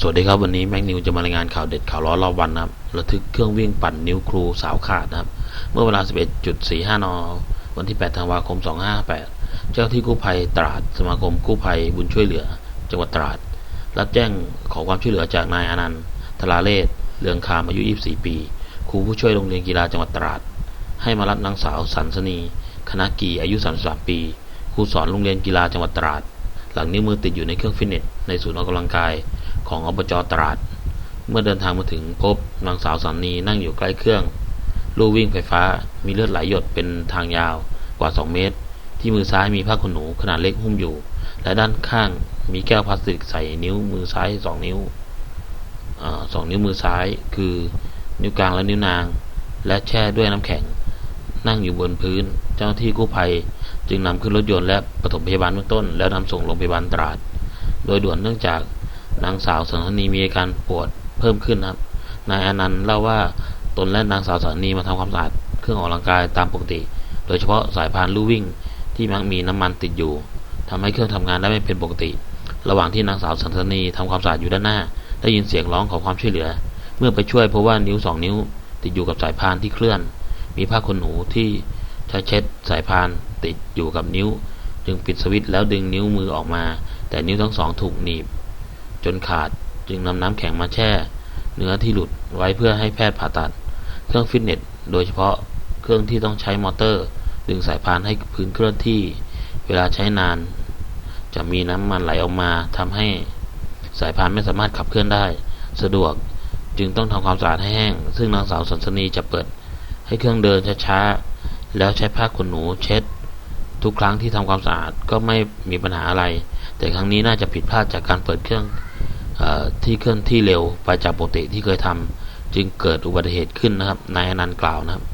สวัสดีครับวันนี้แม็กนิวจะมารายงานข่าวเด็ดข่าวร้อนรอบวันนะครับระทึกเครื่องวิ่งปั่นนิ้วครูสาวขาดนะครับ เมื่อเวลา 11.45 น วันที่ 8 ธันวาคม 2558เจ้าหน้าที่กู้ภัยตราดสมาคมกู้ภัยบุญช่วยเหลือ จังหวัดตราด รับแจ้งขอความช่วยเหลือจากนายอนันต์ธราเลศเรืองคามอายุ 24 ปี ครูผู้ช่วยโรงเรียนกีฬาจังหวัดตราด ให้มารับนางสาวสันสนีคณะกีอายุ 33 ปี ครูสอนโรงเรียนกีฬาจังหวัดตราด หลังนิ้วมือติดอยู่ในเครื่องฟิตเนสในศูนย์ออกกำลังกาย ของอบจตราด เมื่อเดินทางมาถึงพบนางสาวสันนีนั่งอยู่ใกล้เครื่อง ลู่วิ่งไฟฟ้ามีเลือดไหลหยดเป็นทางยาวกว่า 2 เมตร ที่มือซ้ายมีผ้าขนหนูขนาดเล็กหุ้มอยู่ และด้านข้างมีแก้วพลาสติกใส่นิ้วมือซ้าย 2 นิ้วอสองนิ้วมือซ้ายคือนิ้วกลางและนิ้วนาง และแช่ด้วยน้ำแข็ง นั่งอยู่บนพื้น เจ้าหน้าที่กู้ภัยจึงนำขึ้นรถยนต์และปฐมพยาบาลเบื้องต้น แล้วนำส่งโรงพยาบาลตราด โดยด่วนเนื่องจาก นางสาวสันนีมีอาการปวดเพิ่มขึ้นนะครับ นายอนันต์เล่าว่าตนและนางสาวสันนีมาทำความสะอาดเครื่องออกกำลังกายตามปกติ โดยเฉพาะสายพานลู่วิ่งที่มักมีน้ำมันติดอยู่ทำให้เครื่องทำงานได้ไม่เป็นปกติ ระหว่างที่นางสาวสันนีทำความสะอาดอยู่ด้านหน้า ได้ยินเสียงร้องขอความช่วยเหลือ เมื่อไปช่วยเพบว่านิ้วสองนิ้ว ติดอยู่กับสายพานที่เคลื่อน มีผ้าขนหนูที่ใช้เช็ดสายพานติดอยู่กับนิ้ว จึงปิดสวิตช์แล้วดึงนิ้วมือออกมา แต่นิ้วทั้งสองถูกหนีบ จนขาดจึงนำน้ำแข็งมาแช่ เนื้อที่หลุดไว้เพื่อให้แพทย์ผ่าตัด เครื่องฟิตเนสโดยเฉพาะเครื่องที่ต้องใช้มอเตอร์ ดึงสายพานให้พื้นเคลื่อนที่ เวลาใช้นาน จะมีน้ำมันไหลออกมาทำให้สายพานไม่สามารถขับเคลื่อนได้ สะดวกจึงต้องทำความสะอาดให้แห้ง ซึ่งนางสาวสันสนีจะเปิด ให้เครื่องเดินช้าๆ แล้วใช้ผ้าขนหนูเช็ด ทุกครั้งที่ทำความสะอาดก็ไม่มีปัญหาอะไร แต่ครั้งนี้น่าจะผิดพลาดจากการเปิดเครื่อง ที่เคลื่อนที่เร็วไปจากปกติที่เคยทำจึงเกิดอุบัติเหตุขึ้นนะครับนายอนันต์กล่าวนะครับ